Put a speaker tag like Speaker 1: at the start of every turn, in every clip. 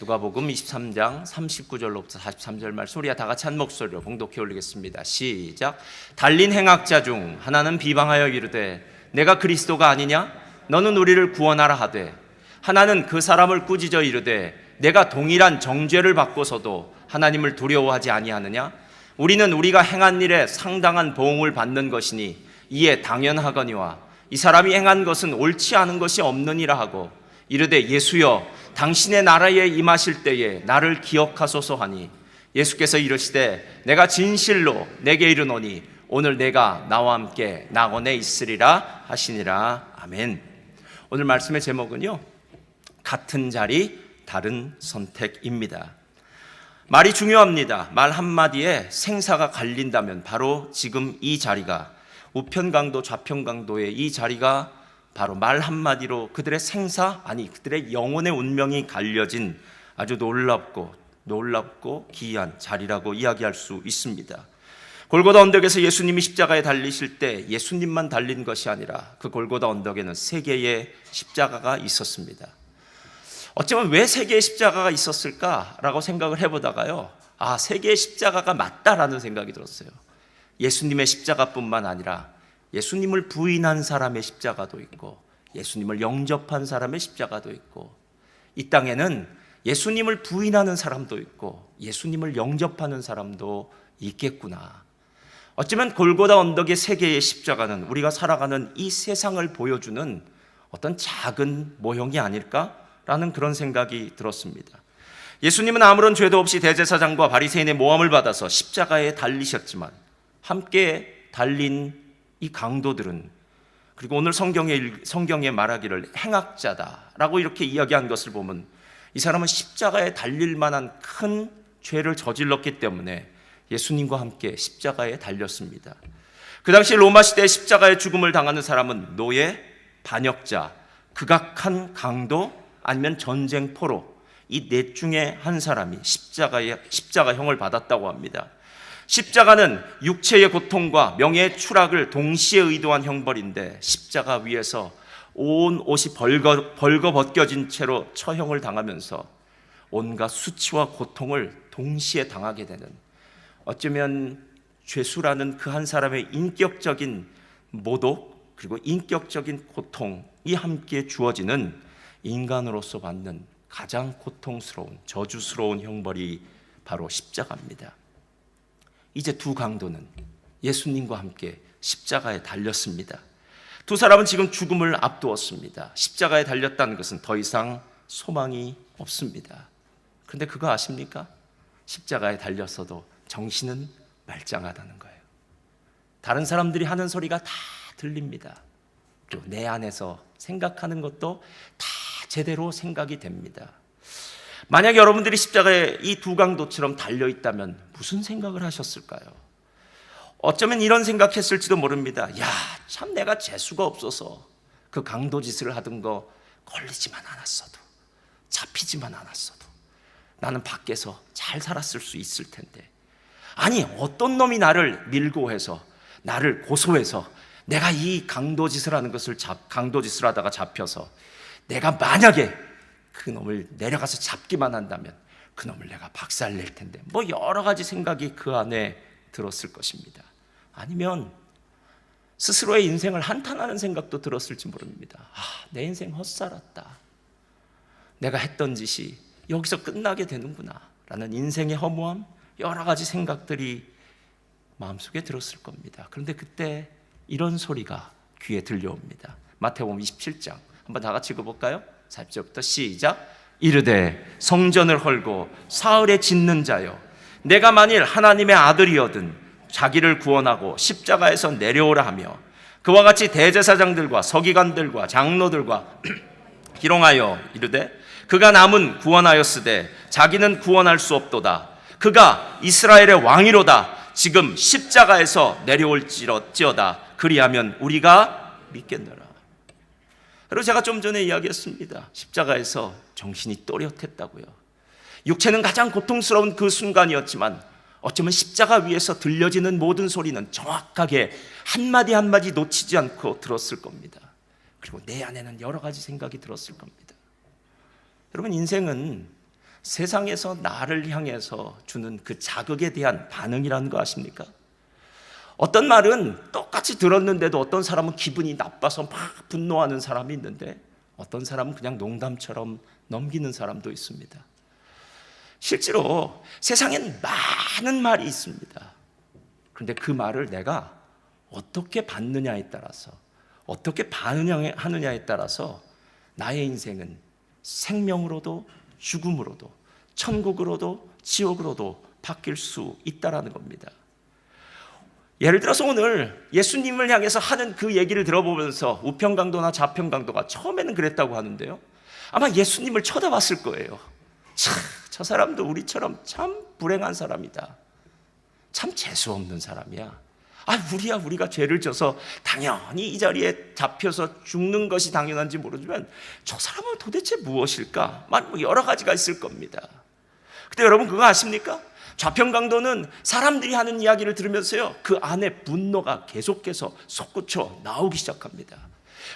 Speaker 1: 누가복음 23장 39절로부터 43절 말씀 우리가 다 같이 한 목소리로 봉독해 올리겠습니다. 시작. 달린 행악자 중 하나는 비방하여 이르되 내가 그리스도가 아니냐? 너는 우리를 구원하라 하되 하나는 그 사람을 꾸짖어 이르되 내가 동일한 정죄를 받고서도 하나님을 두려워하지 아니하느냐? 우리는 우리가 행한 일에 상당한 보응을 받는 것이니 이에 당연하거니와 이 사람이 행한 것은 옳지 않은 것이 없느니라 하고 이르되 예수여 당신의 나라에 임하실 때에 나를 기억하소서 하니 예수께서 이르시되 내가 진실로 내게 이르노니 오늘 내가 나와 함께 낙원에 있으리라 하시니라 아멘. 오늘 말씀의 제목은요. 같은 자리 다른 선택입니다. 말이 중요합니다. 말 한마디에 생사가 갈린다면 바로 지금 이 자리가 우편 강도 좌편 강도의 이 자리가 바로 말 한마디로 그들의 생사 아니 그들의 영혼의 운명이 갈려진 아주 놀랍고 놀랍고 기이한 자리라고 이야기할 수 있습니다. 골고다 언덕에서 예수님이 십자가에 달리실 때 예수님만 달린 것이 아니라 그 골고다 언덕에는 세 개의 십자가가 있었습니다. 어쩌면 왜 세 개의 십자가가 있었을까라고 생각을 해보다가요. 아, 세 개의 십자가가 맞다라는 생각이 들었어요. 예수님의 십자가뿐만 아니라 예수님을 부인한 사람의 십자가도 있고 예수님을 영접한 사람의 십자가도 있고 이 땅에는 예수님을 부인하는 사람도 있고 예수님을 영접하는 사람도 있겠구나. 어쩌면 골고다 언덕의 세 개의 십자가는 우리가 살아가는 이 세상을 보여주는 어떤 작은 모형이 아닐까라는 그런 생각이 들었습니다. 예수님은 아무런 죄도 없이 대제사장과 바리새인의 모함을 받아서 십자가에 달리셨지만 함께 달린 이 강도들은 그리고 오늘 성경에 성경에 말하기를 행악자다라고 이렇게 이야기한 것을 보면 이 사람은 십자가에 달릴 만한 큰 죄를 저질렀기 때문에 예수님과 함께 십자가에 달렸습니다. 그 당시 로마 시대 십자가의 죽음을 당하는 사람은 노예, 반역자, 극악한 강도 아니면 전쟁 포로 이 넷 중에 한 사람이 십자가의 십자가형을 받았다고 합니다. 십자가는 육체의 고통과 명예의 추락을 동시에 의도한 형벌인데 십자가 위에서 온 옷이 벌거, 벌거 벗겨진 채로 처형을 당하면서 온갖 수치와 고통을 동시에 당하게 되는 어쩌면 죄수라는 그 한 사람의 인격적인 모독 그리고 인격적인 고통이 함께 주어지는 인간으로서 받는 가장 고통스러운 저주스러운 형벌이 바로 십자가입니다. 이제 두 강도는 예수님과 함께 십자가에 달렸습니다. 두 사람은 지금 죽음을 앞두었습니다. 십자가에 달렸다는 것은 더 이상 소망이 없습니다. 그런데 그거 아십니까? 십자가에 달렸어도 정신은 말짱하다는 거예요. 다른 사람들이 하는 소리가 다 들립니다. 그리고 내 안에서 생각하는 것도 다 제대로 생각이 됩니다. 만약 여러분들이 십자가에 이 두 강도처럼 달려 있다면 무슨 생각을 하셨을까요? 어쩌면 이런 생각했을지도 모릅니다. 야, 참 내가 재수가 없어서 그 강도 짓을 하던 거 걸리지만 않았어도 잡히지만 않았어도 나는 밖에서 잘 살았을 수 있을 텐데. 아니, 어떤 놈이 나를 밀고 해서 나를 고소해서 내가 이 강도 짓을 하는 것을 잡, 강도 짓을 하다가 잡혀서 내가 만약에 그 놈을 내려가서 잡기만 한다면 그 놈을 내가 박살낼 텐데 뭐 여러 가지 생각이 그 안에 들었을 것입니다. 아니면 스스로의 인생을 한탄하는 생각도 들었을지 모릅니다. 아, 내 인생 헛살았다. 내가 했던 짓이 여기서 끝나게 되는구나. 라는 인생의 허무함, 여러 가지 생각들이 마음속에 들었을 겁니다. 그런데 그때 이런 소리가 귀에 들려옵니다. 마태복음 27장. 한번 다 같이 읽어볼까요? 4절부터 시작. 이르되 성전을 헐고 사흘에 짓는 자여 내가 만일 하나님의 아들이거든 자기를 구원하고 십자가에서 내려오라 하며 그와 같이 대제사장들과 서기관들과 장로들과 희롱하여 이르되 그가 남은 구원하였으되 자기는 구원할 수 없도다. 그가 이스라엘의 왕이로다. 지금 십자가에서 내려올지어다. 그리하면 우리가 믿겠노라 그리고 제가 좀 전에 이야기했습니다. 십자가에서 정신이 또렷했다고요. 육체는 가장 고통스러운 그 순간이었지만 어쩌면 십자가 위에서 들려지는 모든 소리는 정확하게 한마디 한마디 놓치지 않고 들었을 겁니다. 그리고 내 안에는 여러 가지 생각이 들었을 겁니다. 여러분, 인생은 세상에서 나를 향해서 주는 그 자극에 대한 반응이라는 거 아십니까? 어떤 말은 똑같이 들었는데도 어떤 사람은 기분이 나빠서 막 분노하는 사람이 있는데 어떤 사람은 그냥 농담처럼 넘기는 사람도 있습니다. 실제로 세상엔 많은 말이 있습니다. 그런데 그 말을 내가 어떻게 받느냐에 따라서 어떻게 반응하느냐에 따라서 나의 인생은 생명으로도 죽음으로도 천국으로도 지옥으로도 바뀔 수 있다라는 겁니다. 예를 들어서 오늘 예수님을 향해서 하는 그 얘기를 들어보면서 우평강도나 좌평강도가 처음에는 그랬다고 하는데요. 아마 예수님을 쳐다봤을 거예요. 참, 저 사람도 우리처럼 참 불행한 사람이다. 참 재수없는 사람이야. 아, 우리야, 우리가 죄를 져서 당연히 이 자리에 잡혀서 죽는 것이 당연한지 모르지만 저 사람은 도대체 무엇일까? 뭐 여러 가지가 있을 겁니다. 근데 여러분 그거 아십니까? 좌평강도는 사람들이 하는 이야기를 들으면서요, 그 안에 분노가 계속해서 솟구쳐 나오기 시작합니다.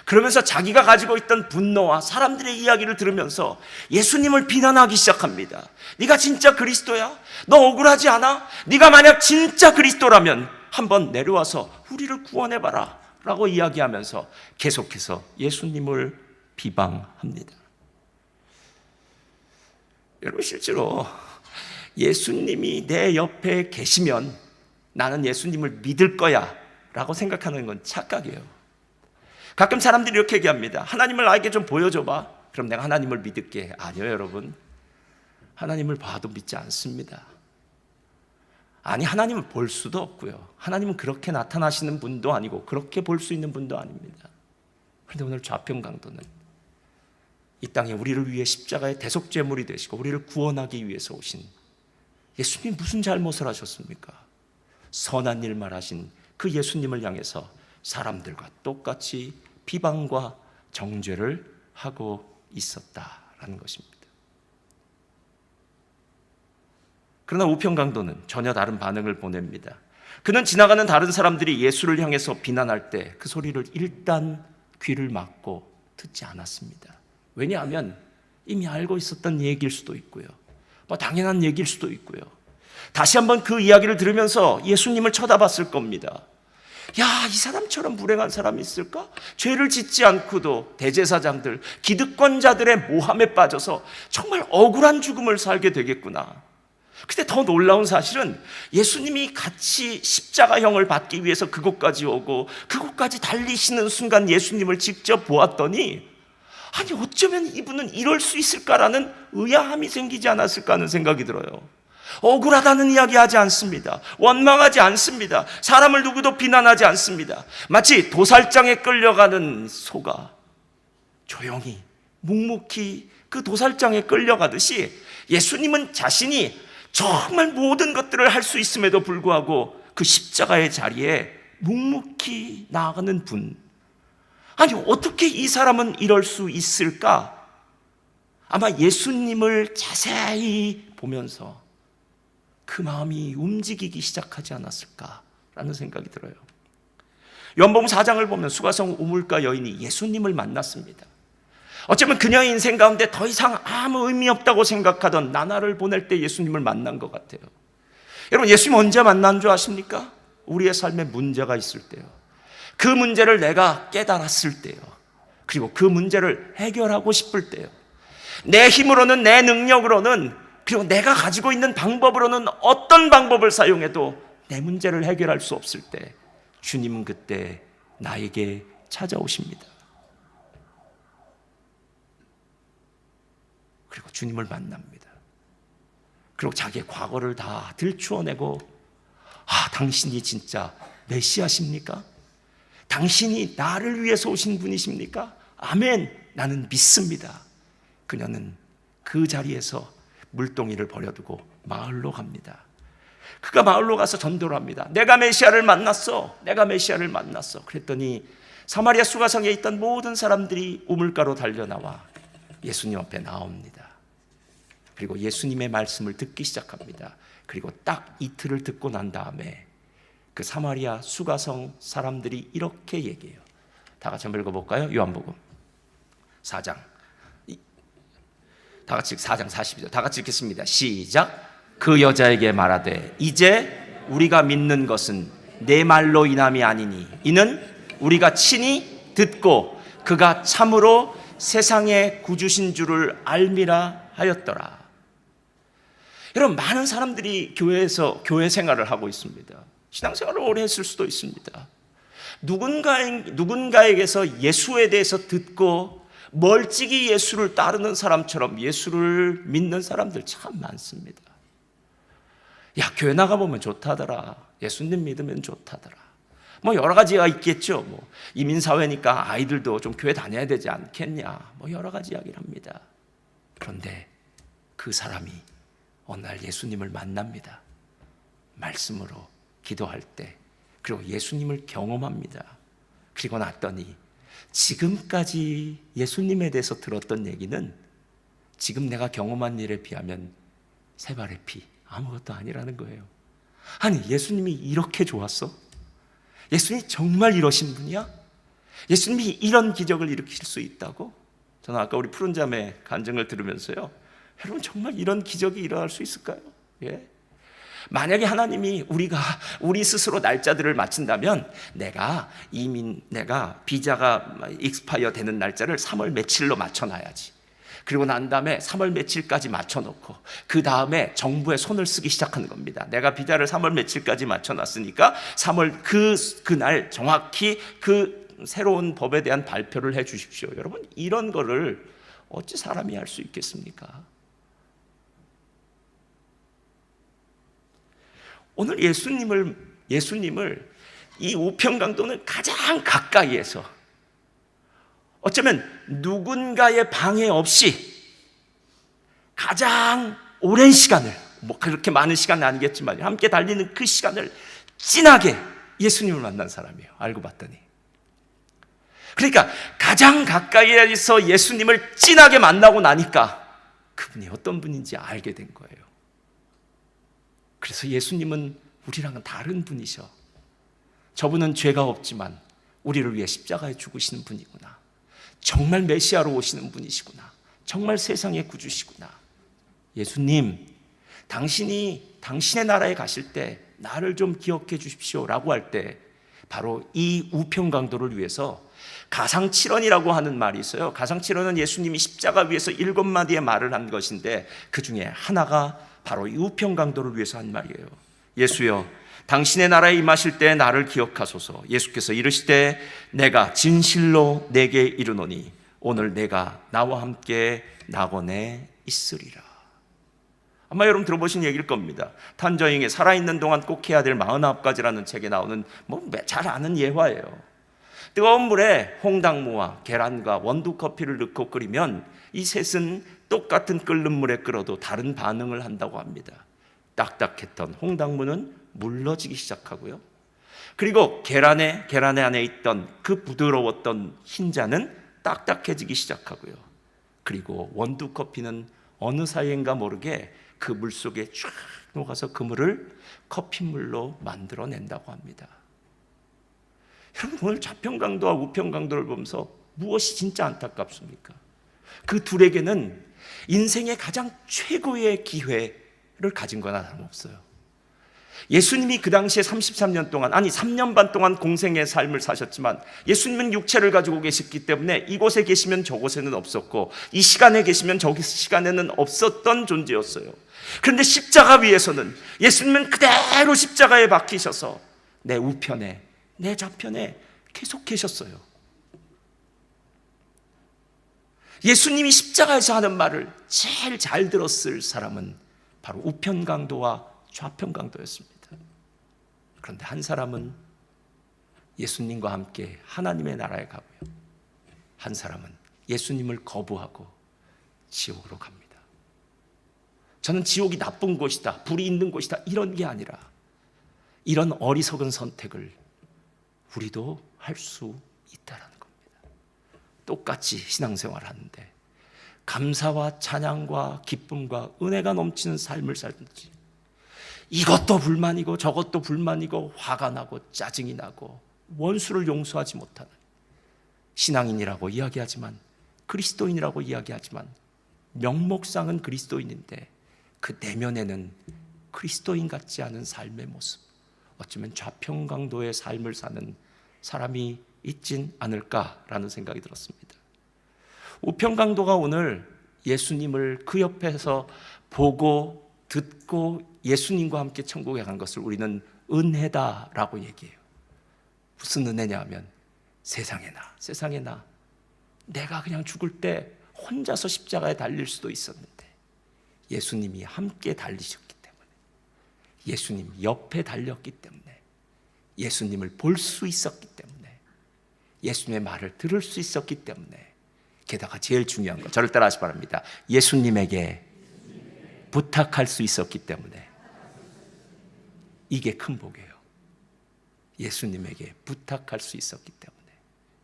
Speaker 1: 그러면서 자기가 가지고 있던 분노와 사람들의 이야기를 들으면서 예수님을 비난하기 시작합니다. 네가 진짜 그리스도야? 너 억울하지 않아? 네가 만약 진짜 그리스도라면 한번 내려와서 우리를 구원해 봐라. 라고 이야기하면서 계속해서 예수님을 비방합니다. 여러분 실제로 예수님이 내 옆에 계시면 나는 예수님을 믿을 거야 라고 생각하는 건 착각이에요. 가끔 사람들이 이렇게 얘기합니다. 하나님을 나에게 좀 보여줘봐. 그럼 내가 하나님을 믿을게. 아니요, 여러분. 하나님을 봐도 믿지 않습니다. 아니, 하나님을 볼 수도 없고요. 하나님은 그렇게 나타나시는 분도 아니고, 그렇게 볼 수 있는 분도 아닙니다. 그런데 오늘 좌평 강도는 이 땅에 우리를 위해 십자가의 대속죄물이 되시고, 우리를 구원하기 위해서 오신 예수님 무슨 잘못을 하셨습니까? 선한 일만 하신 그 예수님을 향해서 사람들과 똑같이 비방과 정죄를 하고 있었다라는 것입니다. 그러나 우평강도는 전혀 다른 반응을 보냅니다. 그는 지나가는 다른 사람들이 예수를 향해서 비난할 때 그 소리를 일단 귀를 막고 듣지 않았습니다. 왜냐하면 이미 알고 있었던 얘기일 수도 있고요. 뭐 당연한 얘기일 수도 있고요. 다시 한번 그 이야기를 들으면서 예수님을 쳐다봤을 겁니다. 야, 이 사람처럼 불행한 사람이 있을까? 죄를 짓지 않고도 대제사장들, 기득권자들의 모함에 빠져서 정말 억울한 죽음을 살게 되겠구나. 근데 더 놀라운 사실은 예수님이 같이 십자가형을 받기 위해서 그곳까지 오고 그곳까지 달리시는 순간 예수님을 직접 보았더니 아니 어쩌면 이분은 이럴 수 있을까라는 의아함이 생기지 않았을까 하는 생각이 들어요. 억울하다는 이야기 하지 않습니다. 원망하지 않습니다. 사람을 누구도 비난하지 않습니다. 마치 도살장에 끌려가는 소가 조용히 묵묵히 그 도살장에 끌려가듯이 예수님은 자신이 정말 모든 것들을 할 수 있음에도 불구하고 그 십자가의 자리에 묵묵히 나아가는 분. 아니, 어떻게 이 사람은 이럴 수 있을까? 아마 예수님을 자세히 보면서 그 마음이 움직이기 시작하지 않았을까라는 생각이 들어요. 연봉 4장을 보면 수가성 우물가 여인이 예수님을 만났습니다. 어쩌면 그녀의 인생 가운데 더 이상 아무 의미 없다고 생각하던 나나를 보낼 때 예수님을 만난 것 같아요. 여러분, 예수님 언제 만난 줄 아십니까? 우리의 삶에 문제가 있을 때요. 그 문제를 내가 깨달았을 때요. 그리고 그 문제를 해결하고 싶을 때요. 내 힘으로는, 내 능력으로는, 그리고 내가 가지고 있는 방법으로는 어떤 방법을 사용해도 내 문제를 해결할 수 없을 때, 주님은 그때 나에게 찾아오십니다. 그리고 주님을 만납니다. 그리고 자기의 과거를 다 들추어내고 아, 당신이 진짜 메시아십니까? 당신이 나를 위해서 오신 분이십니까? 아멘. 나는 믿습니다. 그녀는 그 자리에서 물동이를 버려두고 마을로 갑니다. 그가 마을로 가서 전도를 합니다. 내가 메시아를 만났어. 내가 메시아를 만났어. 그랬더니 사마리아 수가성에 있던 모든 사람들이 우물가로 달려나와 예수님 앞에 나옵니다. 그리고 예수님의 말씀을 듣기 시작합니다. 그리고 딱 이틀을 듣고 난 다음에 그 사마리아 수가성 사람들이 이렇게 얘기해요. 다 같이 한번 읽어볼까요? 요한복음 4장. 다 같이 4장 42절 다 같이 읽겠습니다. 시작. 그 여자에게 말하되 이제 우리가 믿는 것은 내 말로 인함이 아니니 이는 우리가 친히 듣고 그가 참으로 세상의 구주신 줄을 알미라 하였더라. 여러분 많은 사람들이 교회에서 교회 생활을 하고 있습니다. 신앙생활을 오래 했을 수도 있습니다. 누군가 누군가에게서 예수에 대해서 듣고 멀찍이 예수를 따르는 사람처럼 예수를 믿는 사람들 참 많습니다. 야 교회 나가 보면 좋다더라. 예수님 믿으면 좋다더라. 뭐 여러 가지가 있겠죠. 뭐 이민 사회니까 아이들도 좀 교회 다녀야 되지 않겠냐. 뭐 여러 가지 이야기를 합니다. 그런데 그 사람이 어느 날 예수님을 만납니다. 말씀으로 기도할 때 그리고 예수님을 경험합니다. 그리고 났더니 지금까지 예수님에 대해서 들었던 얘기는 지금 내가 경험한 일에 비하면 세 발의 피 아무것도 아니라는 거예요. 아니 예수님이 이렇게 좋았어? 예수님이 정말 이러신 분이야? 예수님이 이런 기적을 일으킬 수 있다고? 저는 아까 우리 푸른 잠의 간증을 들으면서요. 여러분 정말 이런 기적이 일어날 수 있을까요? 예? 만약에 하나님이 우리가 우리 스스로 날짜들을 맞춘다면 내가 이민 내가 비자가 익스파이어 되는 날짜를 3월 며칠로 맞춰 놔야지. 그리고 난 다음에 3월 며칠까지 맞춰놓고 그 다음에 정부에 손을 쓰기 시작하는 겁니다. 내가 비자를 3월 며칠까지 맞춰놨으니까 3월 그 그날 정확히 그 새로운 법에 대한 발표를 해 주십시오. 여러분 이런 거를 어찌 사람이 할 수 있겠습니까? 오늘 예수님을 예수님을 이 우평강도는 가장 가까이에서 어쩌면 누군가의 방해 없이 가장 오랜 시간을 뭐 그렇게 많은 시간은 아니겠지만 함께 달리는 그 시간을 진하게 예수님을 만난 사람이에요. 알고 봤더니. 그러니까 가장 가까이에서 예수님을 진하게 만나고 나니까 그분이 어떤 분인지 알게 된 거예요. 그래서 예수님은 우리랑은 다른 분이셔. 저분은 죄가 없지만 우리를 위해 십자가에 죽으시는 분이구나. 정말 메시아로 오시는 분이시구나. 정말 세상의 구주시구나. 예수님, 당신이 당신의 나라에 가실 때 나를 좀 기억해 주십시오 라고 할 때 바로 이 우편 강도를 위해서 가상칠언이라고 하는 말이 있어요. 가상칠언은 예수님이 십자가 위에서 일곱 마디의 말을 한 것인데 그 중에 하나가 바로 이 우편 강도를 위해서 한 말이에요. 예수여, 당신의 나라에 임하실 때 나를 기억하소서. 예수께서 이르시되 내가 진실로 내게 이르노니 오늘 내가 나와 함께 낙원에 있으리라. 아마 여러분 들어보신 얘기일 겁니다. 탄저잉에 살아있는 동안 꼭 해야 될 49가지라는 책에 나오는 뭐 잘 아는 예화예요. 뜨거운 물에 홍당무와 계란과 원두 커피를 넣고 끓이면 이 셋은 똑같은 끓는 물에 끓어도 다른 반응을 한다고 합니다. 딱딱했던 홍당무는 물러지기 시작하고요. 그리고 계란에 계란에 안에 있던 그 부드러웠던 흰자는 딱딱해지기 시작하고요. 그리고 원두 커피는 어느 사이인가 모르게 그 물 속에 쫙 녹아서 그 물을 커피물로 만들어낸다고 합니다. 여러분 오늘 좌평 강도와 우평 강도를 보면서 무엇이 진짜 안타깝습니까? 그 둘에게는 인생의 가장 최고의 기회를 가진 거나 다름없어요. 예수님이 그 당시에 33년 동안, 아니 3년 반 동안 공생의 삶을 사셨지만 예수님은 육체를 가지고 계셨기 때문에 이곳에 계시면 저곳에는 없었고 이 시간에 계시면 저기 시간에는 없었던 존재였어요. 그런데 십자가 위에서는 예수님은 그대로 십자가에 박히셔서 내 우편에, 내 좌편에 계속 계셨어요. 예수님이 십자가에서 하는 말을 제일 잘 들었을 사람은 바로 우편 강도와 좌편 강도였습니다. 그런데 한 사람은 예수님과 함께 하나님의 나라에 가고요. 한 사람은 예수님을 거부하고 지옥으로 갑니다. 저는 지옥이 나쁜 곳이다, 불이 있는 곳이다, 이런 게 아니라 이런 어리석은 선택을 우리도 할 수 있다라는. 똑같이 신앙생활 하는데 감사와 찬양과 기쁨과 은혜가 넘치는 삶을 살든지 이것도 불만이고 저것도 불만이고 화가 나고 짜증이 나고 원수를 용서하지 못하는 신앙인이라고 이야기하지만 그리스도인이라고 이야기하지만 명목상은 그리스도인인데 그 내면에는 그리스도인 같지 않은 삶의 모습, 어쩌면 좌평강도의 삶을 사는 사람이 있진 않을까라는 생각이 들었습니다. 우평강도가 오늘 예수님을 그 옆에서 보고 듣고 예수님과 함께 천국에 간 것을 우리는 은혜다라고 얘기해요. 무슨 은혜냐 하면 세상에 나, 세상에 나. 내가 그냥 죽을 때 혼자서 십자가에 달릴 수도 있었는데 예수님이 함께 달리셨기 때문에 예수님 옆에 달렸기 때문에 예수님을 볼 수 있었기 때문에 예수님의 말을 들을 수 있었기 때문에 게다가 제일 중요한 거 저를 따라하시 기 바랍니다. 예수님에게 부탁할 수 있었기 때문에 이게 큰 복이에요. 예수님에게 부탁할 수 있었기 때문에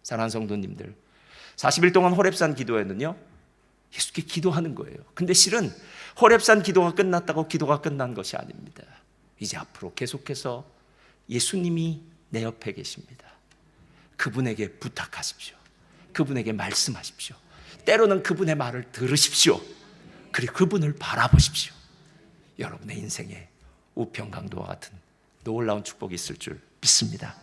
Speaker 1: 사랑하는 성도님들 40일 동안 호랩산 기도회는요 예수께 기도하는 거예요. 근데 실은 호랩산 기도가 끝났다고 기도가 끝난 것이 아닙니다. 이제 앞으로 계속해서 예수님이 내 옆에 계십니다. 그분에게 부탁하십시오. 그분에게 말씀하십시오. 때로는 그분의 말을 들으십시오. 그리고 그분을 바라보십시오. 여러분의 인생에 우평강도와 같은 놀라운 축복이 있을 줄 믿습니다.